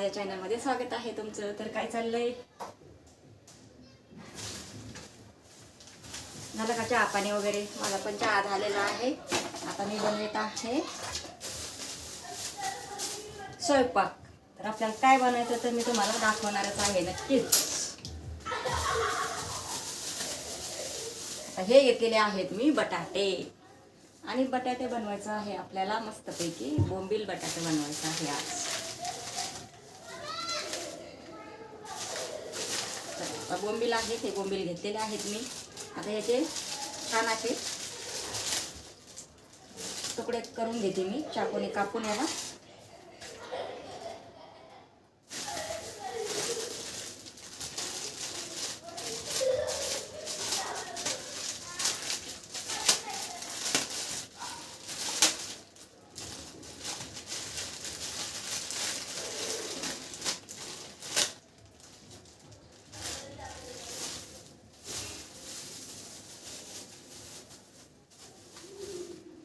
माझ्या चॅनलमध्ये स्वागत आहे तुमचं. तर काय चाललंय? झालं का चहा पाणी वगैरे? मला पण चहा झालेला आहे. आता मी बनवत आहे स्वयंपाक. तर आपल्याला काय बनवायचं तर मी तुम्हाला दाखवणारच आहे नक्कीच. आता हे घेतलेले आहेत मी बटाटे. आणि बटाटे बनवायचं आहे आपल्याला मस्तपैकी. बोंबील बटाटे बनवायचं आहे आज तर आता बोंबील आहेत हे बोंबील घेतलेले आहेत मी. आता याचे छान असे तुकडे करून घेते मी. चाकूने कापून याला.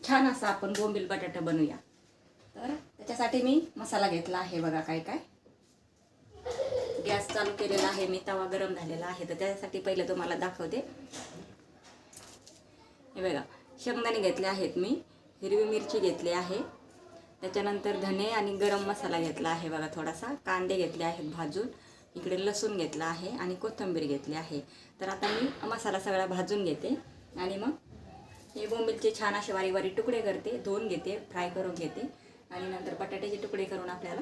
छान असा आपण बोंबील बटाटा बनवूया. तर त्याच्यासाठी मी मसाला घेतला आहे बघा काय काय. गॅस चालू केलेला आहे मी तवा गरम झालेला आहे तर त्यासाठी पहिलं तुम्हाला दाखवते. हे बघा शेंगदाणे घेतले आहेत मी हिरवी मिरची घेतली आहे. त्याच्यानंतर धने आणि गरम मसाला घेतला आहे बघा थोडासा कांदे घेतले आहेत भाजून. इकडे लसूण घेतला आहे आणि कोथिंबीर घेतली आहे. तर आता मी मसाला सगळा भाजून घेते आणि मग हे बोंबीलचे छान असे वारी वारी तुकडे करते धुवून घेते फ्राय करून घेते. आणि नंतर बटाट्याचे तुकडे करून आपल्याला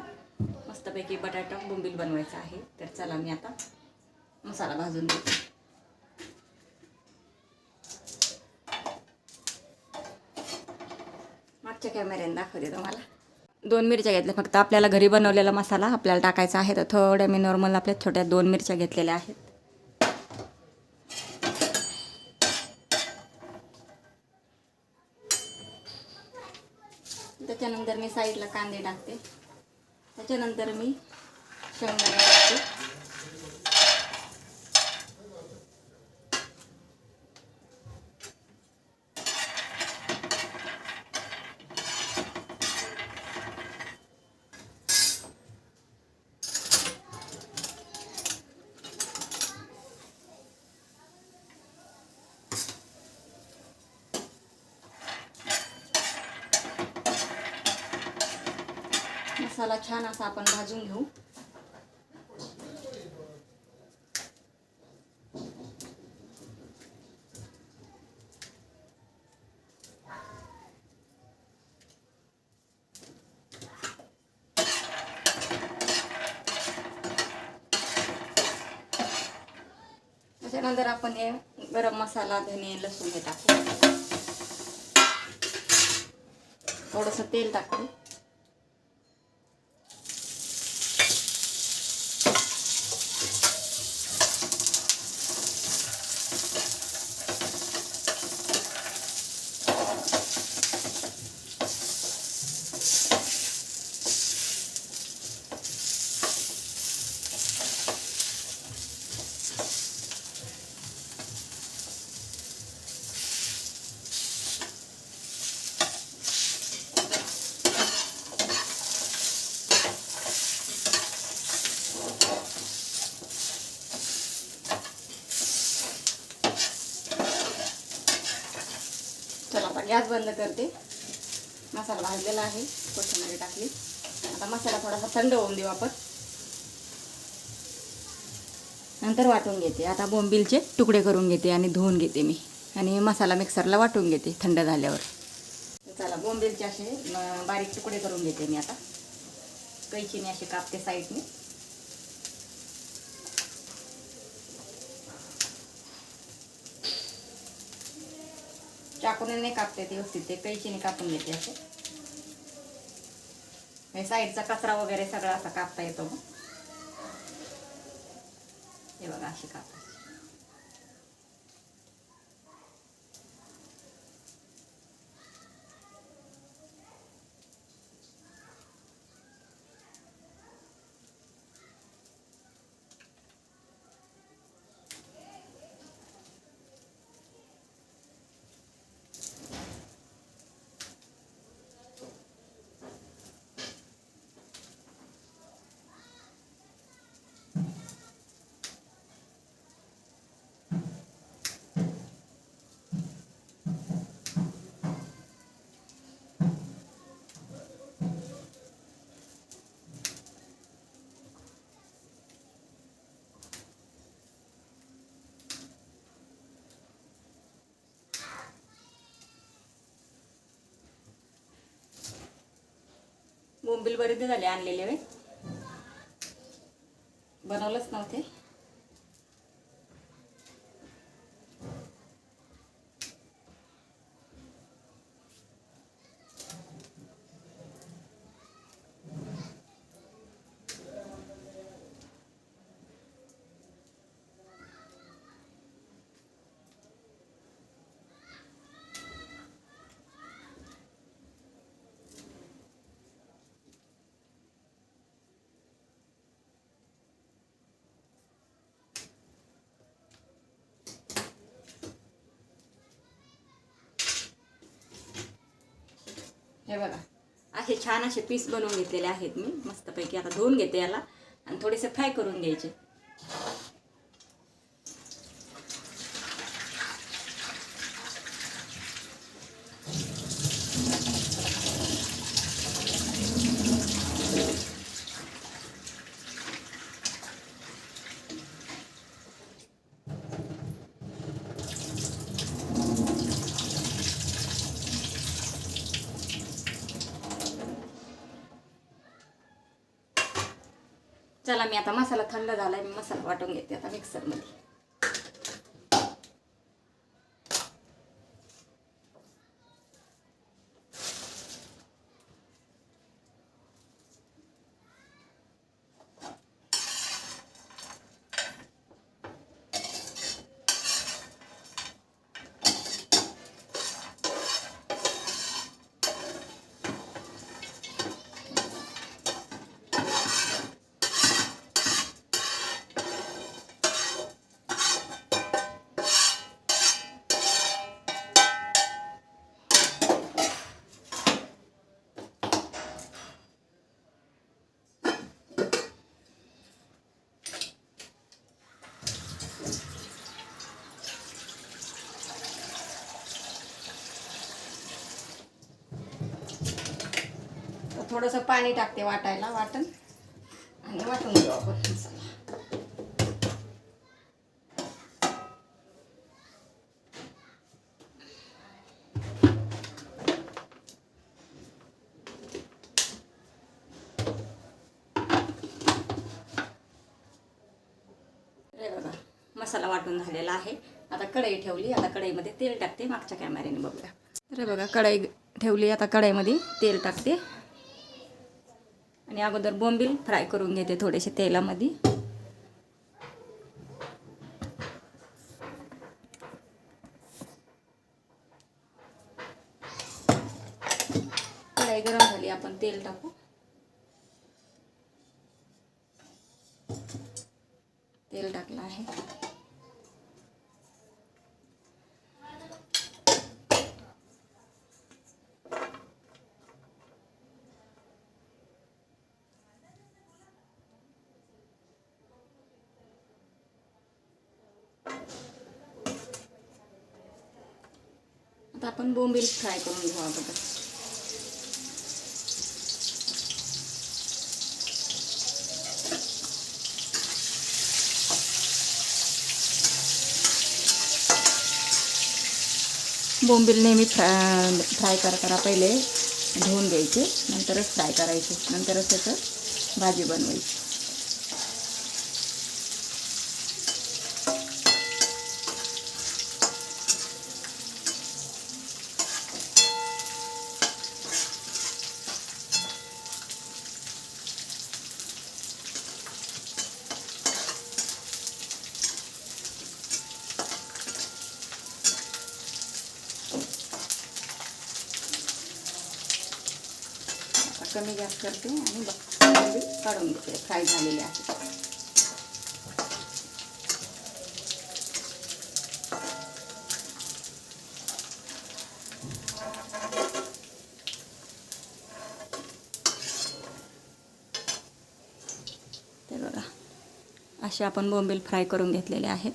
मस्तपैकी बटाटा बोंबील बनवायचा आहे. तर चला मी आता मसाला भाजून देते मागच्या कॅमेऱ्याने दाखवते तुम्हाला. दोन मिरच्या घेतल्या. फक्त आपल्याला घरी बनवलेला मसाला आपल्याला टाकायचा आहे. तर थोड्या मी नॉर्मल आपल्या छोट्या दोन मिरच्या घेतलेल्या आहेत त्याच्यानंतर मी साईडला कांदे टाकते. त्याच्यानंतर मी शेंगदाणे टाकते. मसाला छान असा आपण भाजून घेऊ. त्याच्यानंतर आपण हे गरम मसाला धने लसूण हे टाकू. थोडंसं तेल टाकू चला आता गॅस बंद करते. मसाला भाजलेला आहे. कोथिंबीर टाकली. आता मसाला थोडासा थंड होऊन देऊ आपण. नंतर वाटून घेते. आता बोंबीलचे तुकडे करून घेते आणि धुवून घेते मी. आणि मसाला मिक्सरला वाटून घेते थंड झाल्यावर. चला बोंबीलचे असे बारीक तुकडे करून घेते मी आता. कैचीने असे कापते साईडने. चाकूने नाही कापते ते व्यवस्थित. ते कैचीने कापून घेते असे. हे साईडचा कचरा वगैरे सगळा असा कापता येतो मग. हे बघा अशी कापा. कुंबिल बरेच झाले आणलेले वे बनवलंच नव्हते. हे बघा. असे छान असे पीस बनवून घेतलेले आहेत मी. मस्तपैकी आता धुवून घेते याला. आणि थोडेसे फ्राय करून घ्यायचे. चला मी आता मसाला थंड झालाय मी मसाला वाटून घेते आता मिक्सरमध्ये थोडंसं पाणी टाकते वाटायला वाटण. आणि वाटून घेऊ आपण मसाला. बघा मसाला वाटून झालेला आहे. आता कढई ठेवली आता कढईमध्ये तेल टाकते. मागच्या कॅमेऱ्याने बघूया. तर बघा कढई ठेवली आता कढईमध्ये तेल टाकते. आणि अगोदर बोंबील फ्राय करून घेते थोडेसे तेलामध्ये कढई गरम झाली आपण तेल टाकू तेल टाकलं आहे आता आपण बोंबील फ्राय करून घेऊ अगोदर. बोंबील नेहमी फ्राय फ्राय करताना पहिले धुवून घ्यायचे नंतरच फ्राय करायचे नंतरच त्याचं भाजी बनवायची आता कमी गॅस करते आणि बघ बोंबील काढून घेते फ्राय झालेले आहे ते असे आपण बोंबील फ्राय करून घेतलेले आहेत.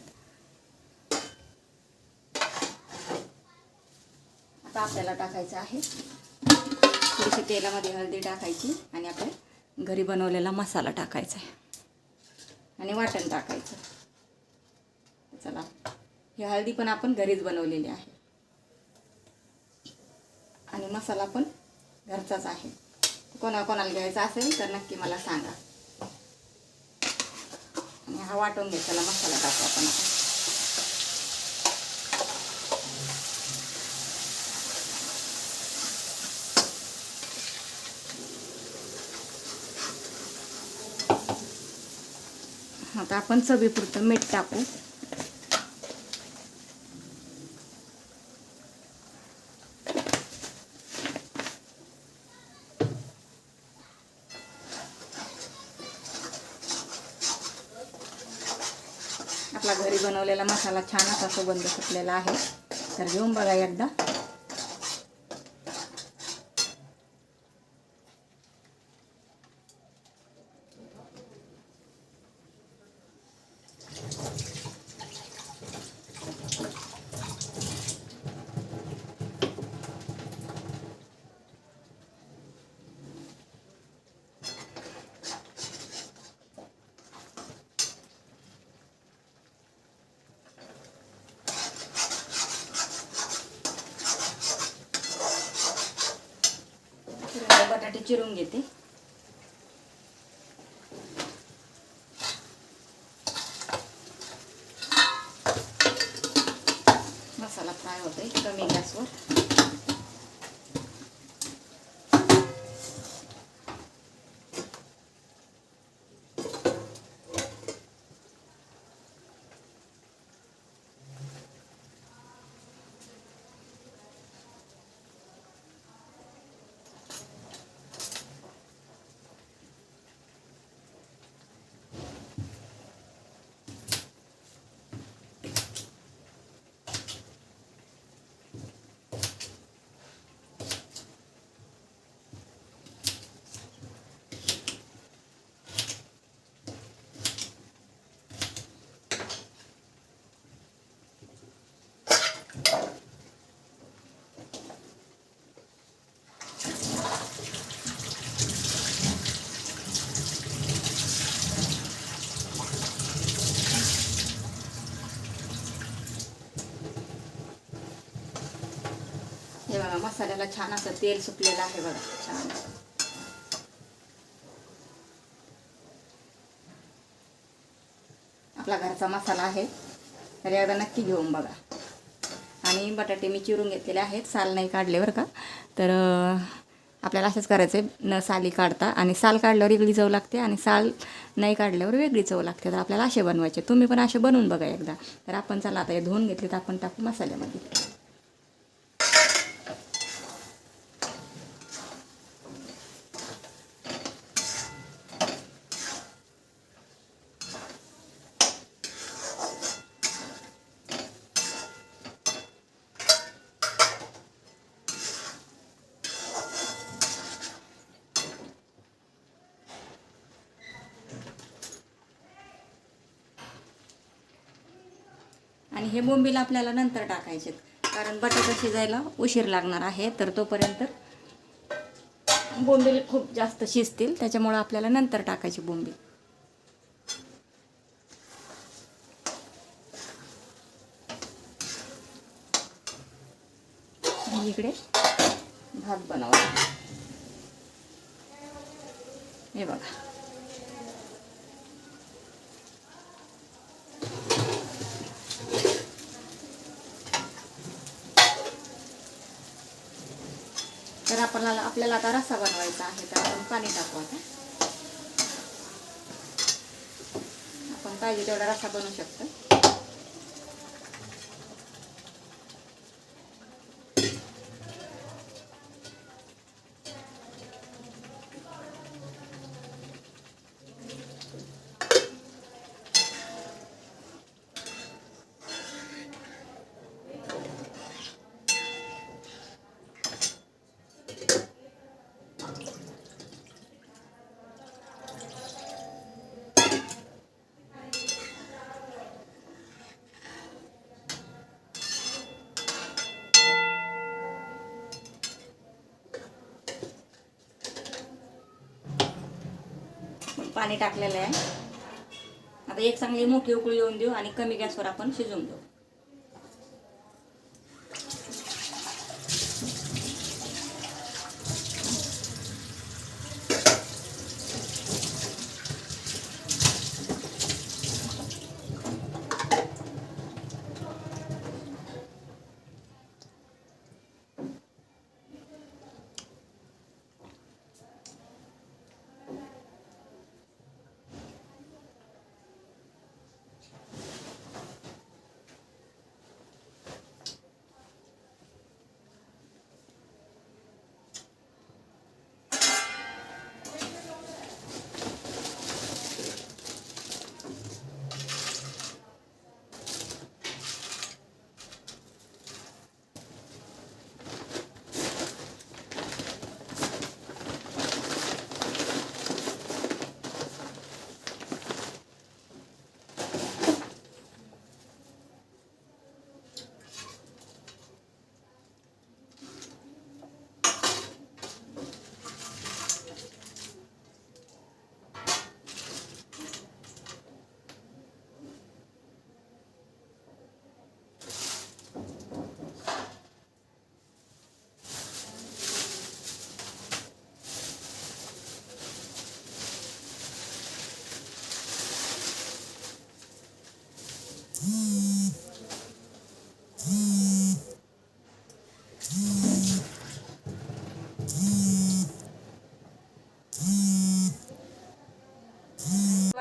आता आपल्याला टाकायचं आहे. थोडीशी तेलामध्ये हळदी टाकायची आणि आपल्या घरी बनवलेला मसाला टाकायचा आहे. आणि वाटण टाकायचं चला ही हळदी पण आपण घरीच बनवलेली आहे. आणि मसाला पण घरचाच आहे. कोणा कोणाला घ्यायचा असेल तर नक्की मला सांगा. आणि हा वाटून घ्यायचा मसाला टाकू आपण आता आपण चवीपुरतं मीठ टाकू. आपला घरी बनवलेला मसाला छान असा सुगंध सुटलेला आहे. तर घेऊन बघा एकदा तर मी बटाटे चिरून घेते मसाला फ्राय होतोय कमी गॅसवर हे बघा मसाल्याला छान असं तेल सुटलेलं आहे बघा छान. आपला घरचा मसाला आहे. तर एकदा नक्की घेऊन बघा. आणि बटाटे मी चिरून घेतलेले आहेत साल नाही काढले बरं का. तर आपल्याला असंच करायचं आहे न साली काढता. आणि साल काढल्यावर वेगळी चव लागते आणि साल नाही काढल्यावर वेगळी चव लागते. तर आपल्याला असे बनवायचे. तुम्ही पण असे बनवून बघा एकदा. तर आपण चला आता हे धुवून घेतले तर आपण टाकू मसाल्यामध्ये. हे बोंबील आपल्याला नंतर टाकायचे कारण बटाटा शिजायला उशीर लागणार आहे तर तोपर्यंत बोंबील खूप जास्त शिजतील त्याच्यामुळं आपल्याला नंतर टाकायचे बोंबील. इकडे भात बनवा हे बघा. तर आपल्याला आपल्याला आता रस्सा बनवायचा आहे तर आपण पाणी टाकू आता. आपण पाहिजे तेवढा रस्सा बनवू शकतो. पाणी टाकलेलं आहे. आता एक चांगली मोठी उकळी येऊन देऊ आणि कमी गॅसवर आपण शिजवून देऊ.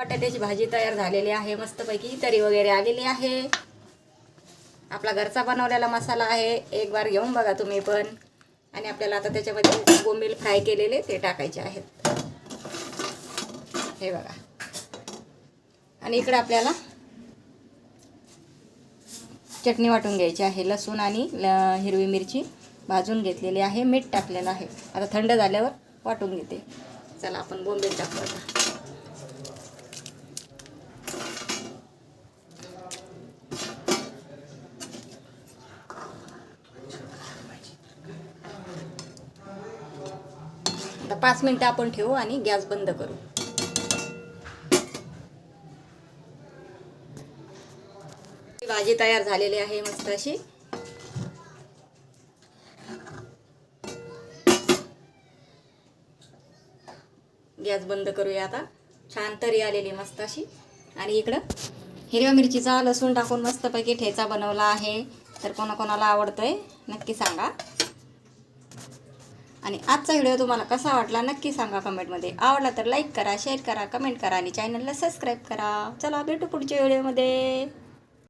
बटाट्याची भाजी तयार झालेली आहे. मस्तपैकी तरी वगैरे आलेली आहे. आपला घरचा बनवलेला मसाला आहे. एक बार घेऊन बघा तुम्ही पण. आणि आपल्याला आता त्याच्यामध्ये बोंबील फ्राय केलेले ते टाकायचे आहेत. हे बघा. आणि इकडे आपल्याला चटणी वाटून घ्यायची आहे. लसूण आणि ल- हिरवी मिरची भाजून घेतलेली आहे. मीठ टाकलेलं आहे. आता थंड झाल्यावर वाटून घेते. चला आपण बोंबील टाकू आता. पाच मिनटं आपण ठेवू आणि गॅस बंद करू. भाजी तयार झालेली आहे मस्त अशी. गॅस बंद करूया आता. छान तरी आलेली मस्त अशी. आणि इकडं हिरव्या मिरचीचा लसूण टाकून मस्तपैकी ठेचा बनवला आहे. तर कोणाकोणाला आवडतंय नक्की सांगा. आणि आजचा व्हिडिओ तुम्हाला कसा वाटला नक्की सांगा कमेंटमध्ये. आवडला तर लाईक करा शेअर करा कमेंट करा आणि चॅनलला सबस्क्राईब करा. चला भेटू पुढच्या व्हिडिओमध्ये.